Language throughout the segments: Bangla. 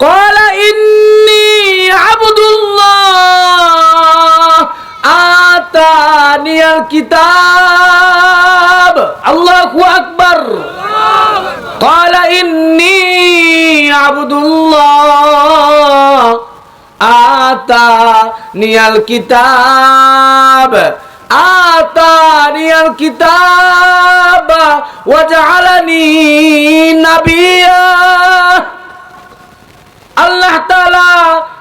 قال إني عبد الله آتاني الكتاب الله أكبر قال إني عبد الله آتاني الكتاب آتاني الكتاب وجعلني نبيا আল্লাহ তালা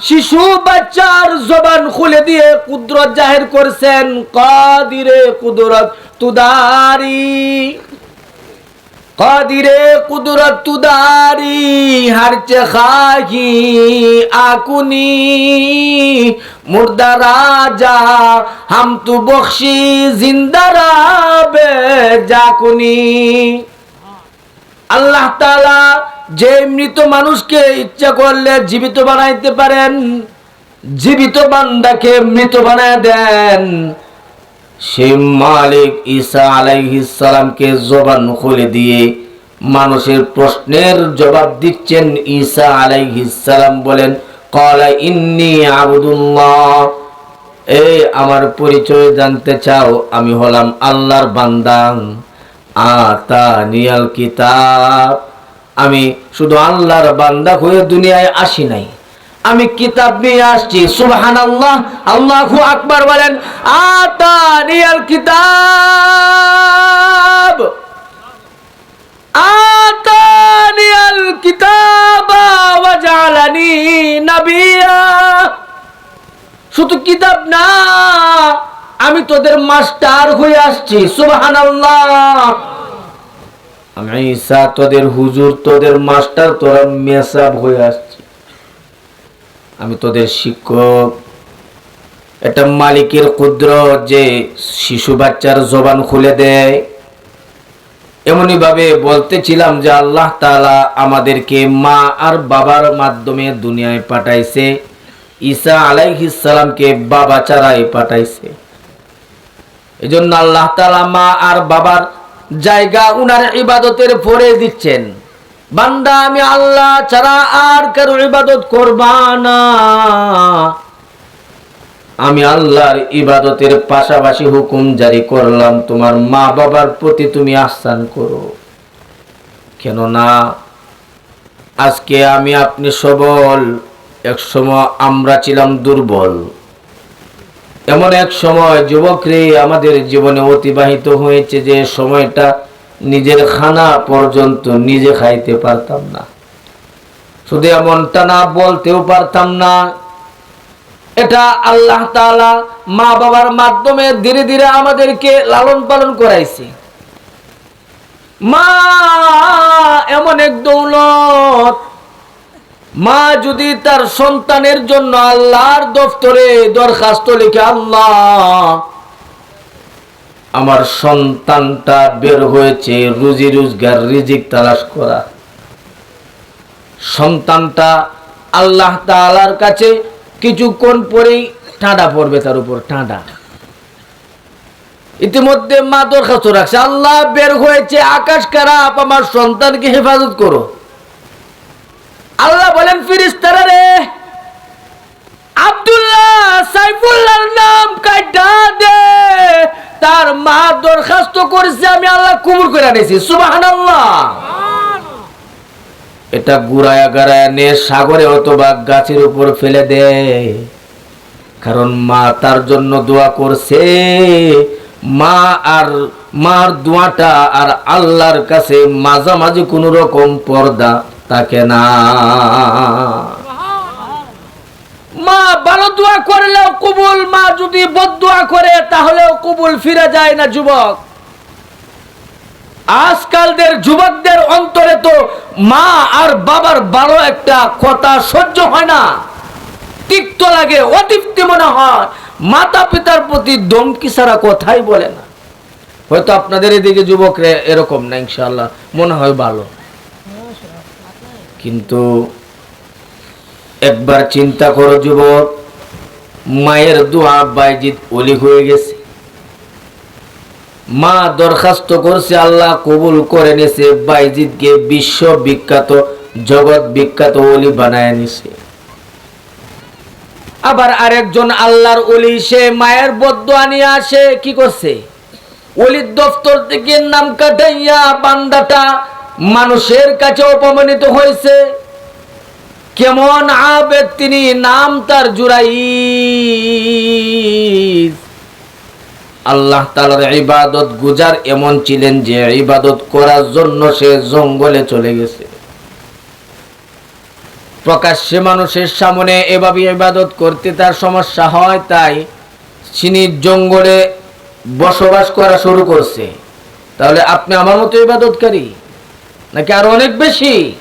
শিশু, বাচ্চার জবান খুলে দিয়ে কুদরত জাহির করছেন। কাদিরে কুদরত তুদারি। কাদিরে কুদরত তুদারি হারচে খাহি আকুনি। মুর্দা রাজা, হাম তু বখশি জিন্দারা বে জাকুনি। আল্লাহ তাআলা যে মৃত মানুষকে ইচ্ছা করলে জীবিত বানাইতে পারেন, জীবিত বান্দাকে মৃত বানায় দেন। সেই মালিক ঈসা আলাইহিস সালামকে জবান খুলে দিয়ে মানুষের প্রশ্নের জবাব দিচ্ছেন ঈসা আলাইহিস সালাম বলেন, কলা ইন্নি আবদুল্লাহ, এই আমার পরিচয় জানতে চাও, আমি হলাম আল্লাহর বান্দা। আতা নিয়াল কিতাব। আমি শুধু আল্লাহর বান্দা হয়ে দুনিয়ায় আসি নাই। আমি কিতাব নিয়ে আসছি সুবহান আল্লাহ আল্লাহু আকবার বলেন আতা নিয়াল কিতাব। আতানি আল কিতাবা ওয়া জালানি শুধু কিতাব না, আমি তোদের মাস্টার হয়ে আসছি, সুবহানাল্লাহ। আমি ঈসা তোদের হুজুর, তোদের মাস্টার, তোরা মেসাব হয়ে আসছি। আমি তোদের শিক্ষক। এটা মালিকের ক্ষুদ্র যে শিশু বাচ্চার জবান খুলে দেয়। বলতেছিলাম যে আল্লাহ তাআলা আমাদেরকে মা আর বাবার মাধ্যমে দুনিয়ায় পাঠাইছে। ঈসা আলাইহিস সালামকে বাবা ছাড়াই পাঠাইছে। এজন্য আল্লাহ তাআলা মা আর বাবার জায়গা উনার ইবাদতের পরে দিচ্ছেন। বান্দা, আমি আল্লাহ ছাড়া আর কারও ইবাদত করবা না। আমি আল্লাহর ইবাদতের পাশাপাশি হুকুম জারি করলাম, তোমার মা বাবার প্রতি তুমি আহসান করো। কেননা, আজকে আমি আপনি সবল, এক সময় আমরা ছিলাম দুর্বল। এমন এক সময় যুবকরে আমাদের জীবনে অতিবাহিত হয়েছে যে সময়টা নিজের খানা পর্যন্ত নিজে খাইতে পারতাম না। শুধু এমনটা না, বলতেও পারতাম না। এটা আল্লাহ তাআলা মা বাবার মাধ্যমে ধীরে ধীরে আমাদেরকে লালন পালন করাইছে। মা, এমন এক দৌলত মা যদি তার সন্তানের জন্য আল্লাহর দফতরে দরখাস্ত লিখে, আল্লাহ, আমার সন্তানটা বের হয়েছে, রুজি রোজগার, রিজিক তালাশ করা। সন্তানটা আল্লাহ তাআলার কাছে কিছুক্ষণ পরেই ঠাঁডা পড়বে তার উপর, ঠাঁডা। ইতিমধ্যে মা দরখাস্ত রাখছে, আল্লাহ বের হয়েছে, আকাশ খারাপ, আমার সন্তানকে হেফাজত করো। আল্লাহ বলেন, ফিরিস্তারা রে, আব্দুল্লাহ সাইফুল্লাহর নাম দে। তার মা দরখাস্ত করেছে, আমি আল্লাহ কুমুর করে এটা গাড়ায়া নিয়ে সাগরে অথবা গাছের উপর ফেলে দেয় কারণ মা তার জন্য দোয়া করছে। মা আর মার দোয়াটা আর আল্লাহর কাছে মাঝামাঝি কোনো রকম পর্দা থাকে না। মা ভালো দোয়া করলেও কবুল, মা যদি বদ দোয়া করে, তাহলেও কবুল ফিরে যায় না যুবক। আজকালদের যুবকদের অন্তরে তো মা আর বাবার ভালো একটা কথা সহ্য হয় না। তিক্ত লাগে, অতৃপ্তি মনে হয়। মাতা পিতার প্রতি দমকি ছাড়া কথাই বলে না। হয়তো আপনাদের এদিকে যুবকরা এরকম না ইনশাল্লাহ মনে হয় ভালো। কিন্তু একবার চিন্তা করো যুবক, মায়ের দোয়া বাইজিৎ অলি হয়ে গেছে। মা দরখাস্ত করছে, আল্লাহ কবুল করে নিয়েছে, বাইজিদকে বিশ্ব বিখ্যাত জগৎ বিখ্যাত অলি বানায় নিছে আবার আরেকজন আল্লাহর অলি সে মায়ের বদ্ধ নিয়ে আসে, কি করছে? অলির দফতর থেকে নাম কাটাইয়া বান্দাটা মানুষের কাছে অপমানিত হয়েছে। কেমন আবেদ তিনি নাম তার জুরাই আল্লাহ তালার ইবাদত গুজার এমন ছিলেন যে ইবাদত করার জন্য সে জঙ্গলে চলে গেছে। প্রকাশ্যে মানুষের সামনে এভাবে ইবাদত করতে তার সমস্যা হয়, তাই তিনি জঙ্গলে বসবাস করা শুরু করছে। তাহলে আপনি আমার মতো ইবাদতকারী? নাকি আরও অনেক বেশি?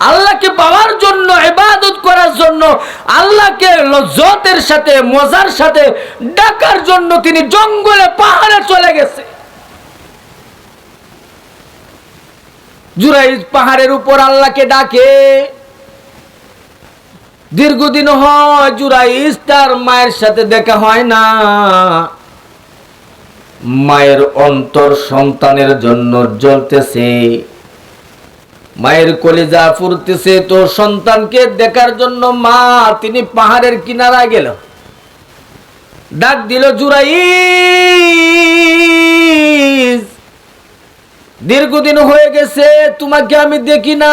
আল্লাহকে পাওয়ার জন্য, ইবাদত করার জন্য, আল্লাহকে লজ্জতের সাথে, মজার সাথে ডাকার জন্য তিনি জঙ্গলে, পাহাড়ে চলে গেছে। জুরাইজ পাহাড়ের উপর আল্লাহকে ডাকে। দীর্ঘদিন হয়, জুরাইজ তার মায়ের সাথে দেখা হয় না। মায়ের অন্তর সন্তানের জন্য জ্বলতেছে। মায়ের কলিজা ফুরতেছে, তো সন্তানকে দেখার জন্য মা তিনি পাহাড়ের কিনারা গেল। ডাক দিল জুরাই দীর্ঘদিন হয়ে গেছে, তোমাকে আমি দেখি না।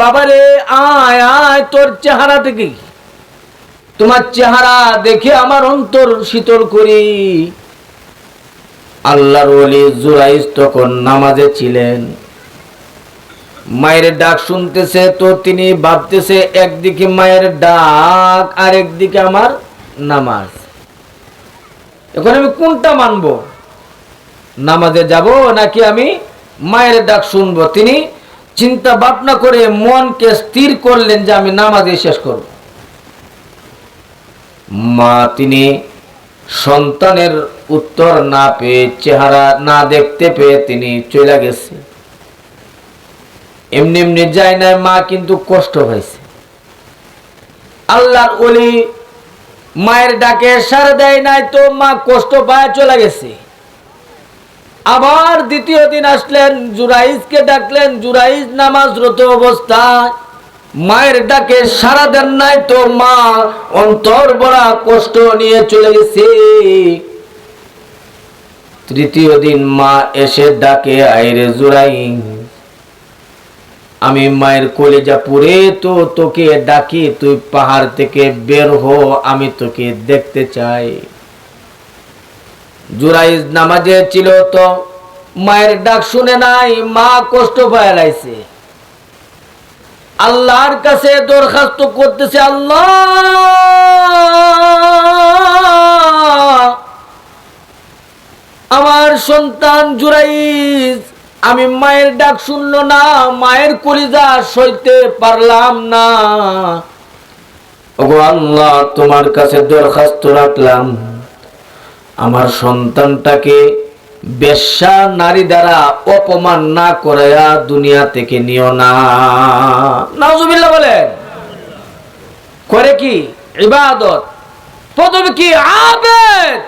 বাবারে, আয় আয়, তোর চেহারা দেখি। তোমার চেহারা দেখে আমার অন্তর শীতল করি। আল্লাহর ওলি জুরাইজ তখন নামাজে ছিলেন। মায়ের ডাক শুনতেছে তো তিনি ভাবতেছে, একদিকে মায়ের ডাক আর একদিকে আমার নামাজ। এখন আমি কোনটা মানবো? নামাজে যাব নাকি আমি মায়ের ডাক শুনব? তিনি চিন্তা ভাবনা করে মনকে স্থির করলেন যে আমি নামাজে শেষ করব। মা, তিনি সন্তানের উত্তর না পেয়ে, চেহারা না দেখতে পেয়ে তিনি চলে গেছে। এমনি এমনি যায় না মা কিন্তু কষ্ট হয়েছে আল্লাহর ওলি মায়ের ডাকে সার দেয় নাই, তো মা কষ্ট পায় চলে গেছে। আবার দ্বিতীয় দিন আসলেন জুরাইজকে ডাকলেন জুরাইজ নামাজরত অবস্থায়। মায়ের ডাকে সারা দেন নাই, তো মা অন্তর বড়া কষ্ট নিয়ে চলে গেছে। তৃতীয় দিন মা এসে ডাকে, আইরে জুরাই আমি মায়ের কলেজা পুরে তো তোকে ডাকি, তুই পাহাড় থেকে বের হো, আমি তোকে দেখতে চাই। জুরাইজ নামাজে ছিল তো, মায়ের ডাক শুনে নাই, মা কষ্ট পায়ালাইছে আল্লাহর কাছে দরখাস্ত করতেছে, আল্লাহ! আমার সন্তান জুরাইজ আমি মায়ের ডাক শুনলো না, মায়ের কলিজা সইতে পারলাম না। আল্লাহ, তোমার কাছে দরখাস্ত রাখলাম। আমার সন্তানটাকে বেশ্যা নারী দ্বারা অপমান না করাইয়া দুনিয়া থেকে নিও না। বলেন। করে কি? ইবাদত। প্রথমে কি? আবেদ।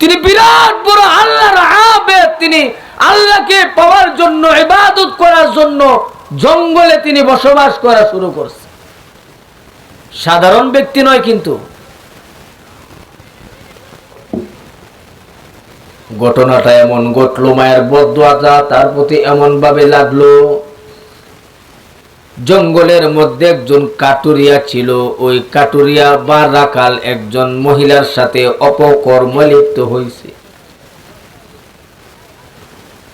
তিনি বিরাট বড় আল্লাহর আবেদ। তিনি আল্লাহকে পাওয়ার জন্য, ইবাদত করার জন্য জঙ্গলে তিনি বসবাস করা শুরু করছে। সাধারণ ব্যক্তি নয় কিন্তু। ঘটনাটা এমন ঘটলো, মায়ের বদুয়াটা তার প্রতি এমন ভাবে লাগল। জঙ্গলের মধ্যে একজন কাটুরিয়া ছিল, ওই কাটুরিয়া বা রাকাল একজন মহিলার সাথে অপকর্ম লিপ্ত হয়েছে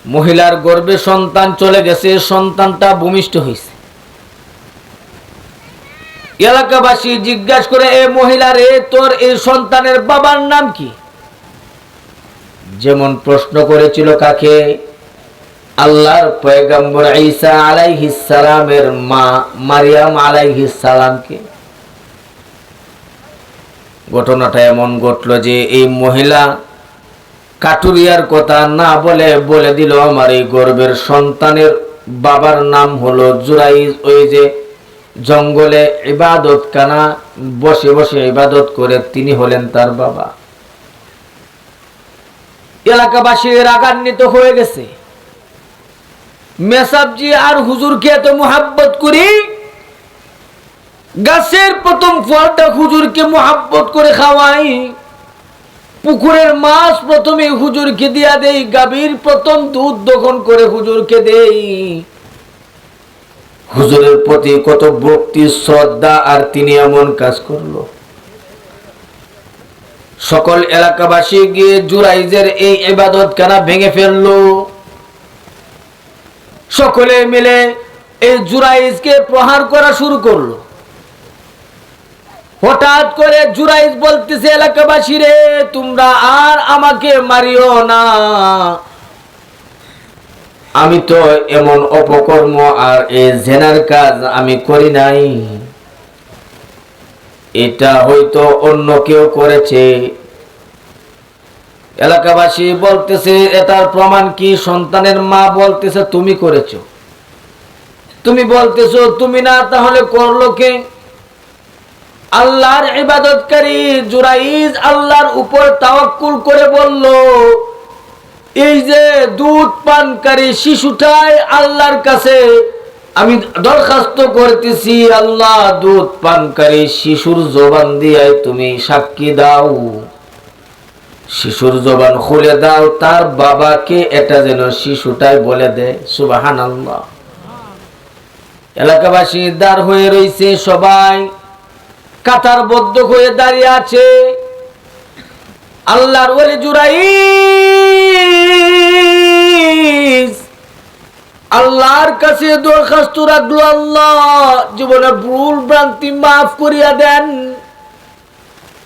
মহিলার গর্ভে সন্তান চলে গেছে, সন্তানটা ভূমিষ্ঠ হয়েছে। এলাকাবাসী জিজ্ঞাসা করে, এ মহিলা রে, তোর এই সন্তানের বাবার নাম কি? যেমন প্রশ্ন করেছিল কাকে? আল্লাহর পয়গম্বর ঈসা আলাইহিস সালামের মা মারিয়াম আলাইহিস সালামকে। ঘটনাটা এমন ঘটলো যে এই মহিলা কাটুরিয়ার কথা না বলে বলে দিল আমার এই গর্বের সন্তানের বাবার নাম হলো জুরাইজ। ওই যে জঙ্গলে ইবাদত কানা বসে বসে ইবাদত করে তিনি হলেন তার বাবা। এলাকাবাসী রাগান্বিত হয়ে গেছে। মেসাবজি আর হুজুরকে এত মোহাব্বত করি, গাছের প্রথম ফলটা হুজুরকে মোহাব্বত করে খাওয়াই। পুকুরের মাছ প্রথমে হুজুরকে দিয়া দেই, গাভীর প্রথম দুধ দহন করে হুজুরকে দেই। হুজুরের প্রতি কত ভক্তি, শ্রদ্ধা, আর তিনি এমন কাজ করল। সকল এলাকাবাসী গিয়ে জুরাইজের এই ইবাদত কেনা ভেঙে ফেলল। সকলে মিলে এই জুরাইজকে প্রহার করা শুরু করল। হঠাৎ করে জুরাইজ বলতেছে, এলাকাবাসী রে, তোমরা আর আমাকে মারিও না। আমি তো এমন অপকর্ম আর এই জেনার কাজ আমি করি নাই। এটা হয়তো অন্য কেউ করেছে। এলাকাবাসী বলতেছে, এটার প্রমাণ কি সন্তানের মা বলতেছে, তুমি করেছ? তুমি বলতেছো, তুমি না, তাহলে করল কে? আল্লাহর ইবাদতকারী জুরাইজ আল্লাহর উপর তাওয়াক্কুল করে বলল, এই যে দুধ পানকারী শিশুটাই আল্লাহর কাছে, আমি দরখাস্ত করতেছি, আল্লাহ দুধ পানকারী শিশুর জবান দিয়ে তুমি সাক্ষী দাও। শিশুর জবান খুলে দাও, তার বাবাকে এটা যেন শিশুটাই বলে দেয় সুবাহান আল্লাহ এলাকাবাসী দাঁড় হয়ে রয়েছে সবাই। কাতারবদ্ধ হয়ে দাঁড়িয়ে আছে। আল্লাহর ওলি জুরাই আল্লাহর কাছে দরখাস্ত রাখল আল্লাহ। জীবনে ভুল ভ্রান্তি মাফ করিয়া দেন।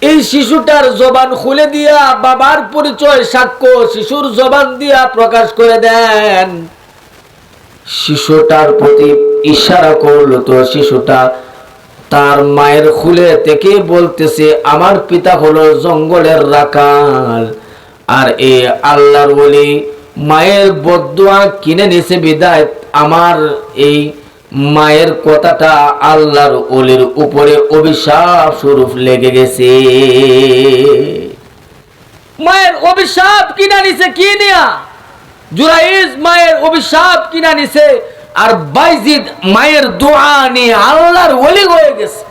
এই শিশুটার জবান খুলে দিয়া বাবার পরিচয় সাক্ষ্য শিশুর জবান দিয়া প্রকাশ করে দেন। শিশুটার প্রতি ইশারা করল তো শিশুটা তার মায়ের খুলে থেকে বলতেছে, আমার পিতা হলো জঙ্গলের রাখাল আর এ আল্লাহর বলি মায়ের বদুয়া কিনে নিছে বিদায়। আমার এই মায়ের কথাটা আল্লাহর ওলির উপরে অভিশাপ স্বরূপ লেগে গেছে। মায়ের অভিশাপ কিনা নিছে কি নিয়া? জুরাইজ মায়ের অভিশাপ কিনা নিছে আর বাইজিদ মায়ের দোয়া নিয়ে আল্লাহর ওলি হয়ে গেছে।